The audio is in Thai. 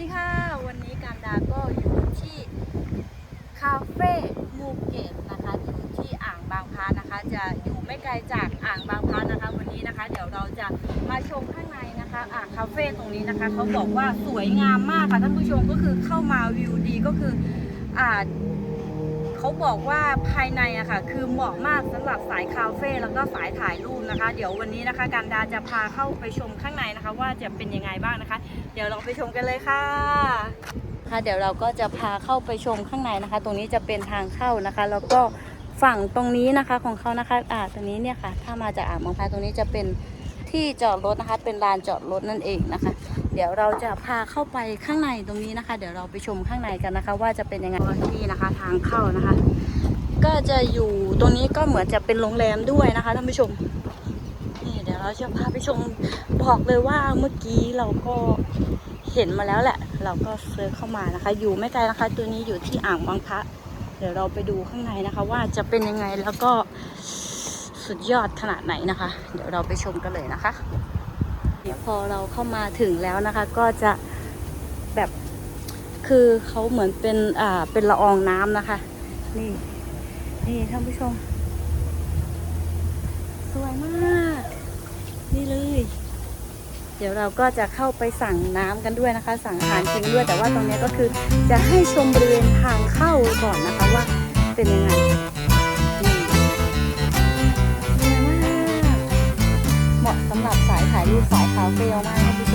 ดีค่ะ วันนี้การดาก็อยู่ที่คาเฟ่มูเกตนะคะอยู่ที่อ่างบางพานะคะ จะอยู่ไม่ไกลจากอ่างบางพานะคะ วันนี้นะคะ เดี๋ยวเราจะมาชมข้างในนะคะอ่างคาเฟ่ตรงนี้นะคะเขาบอกว่าสวยงามมากค่ะท่านผู้ชมก็คือเข้ามาวิวดีก็คืออ่า เขาบอกว่าภายในอะค่ะคือเหมาะมากสำหรับสายคาเฟ่แล้วก็สายถ่ายรูปนะคะ เดี๋ยววันนี้นะคะการดาจะพาเข้าไปชมข้างในนะคะ ว่าจะเป็นยังไงบ้างนะคะ เดี๋ยวเราไปชมกันเลยค่ะค่ะเดี๋ยวเราก็จะพาเข้าไปชมข้างในนะคะ ตรงนี้จะเป็นทางเข้านะคะ แล้วก็ฝั่งตรงนี้นะคะของเขานะคะอ่าตรงนี้เนี่ยค่ะ ถ้ามาจากอ่างบางพระตรงนี้จะเป็นที่จอดรถนะคะ เป็นลานจอดรถนั่นเองนะคะ เดี๋ยวเราจะพาเข้าไปข้างในตรงนี้นะคะ เดี๋ยวเราไปชมข้างในกันนะคะ ว่าจะเป็นยังไงนี่นะคะ ทางเข้านะคะ ก็จะอยู่ตรงนี้ก็เหมือนจะเป็นโรงแรมด้วยนะคะท่านผู้ชมนี่เดี๋ยวเราจะพาไปชมบอกเลยว่าเมื่อกี้เราก็เห็นมาแล้วแหละ เราก็เซิร์ชเข้ามานะคะ อยู่ไม่ไกลนะคะ ตัวนี้อยู่ที่อ่างบางพระเดี๋ยวเราไปดูข้างในนะคะ ว่าจะเป็นยังไงแล้วก็สุดยอดขนาดไหนนะคะ เดี๋ยวเราไปชมกันเลยนะคะ ดี๋ยวพอเราเข้ามาถึงแล้วนะคะ ก็จะแบบคือเขาเหมือนเป็นอ่าเป็นละอองน้ำนะคะ นี่นี่ท่านผู้ชม สวยมาก นี่เลย เดี๋ยวเราก็จะเข้าไปสั่งน้ำกันด้วยนะคะ สั่งอาหารกินด้วยแต่ว่าตรงนี้ก็คือจะให้ชมบริเวณทางเข้าก่อนนะคะว่าเป็นยังไง สำหรับสายถ่ายรูปสายคาเฟ่มากที่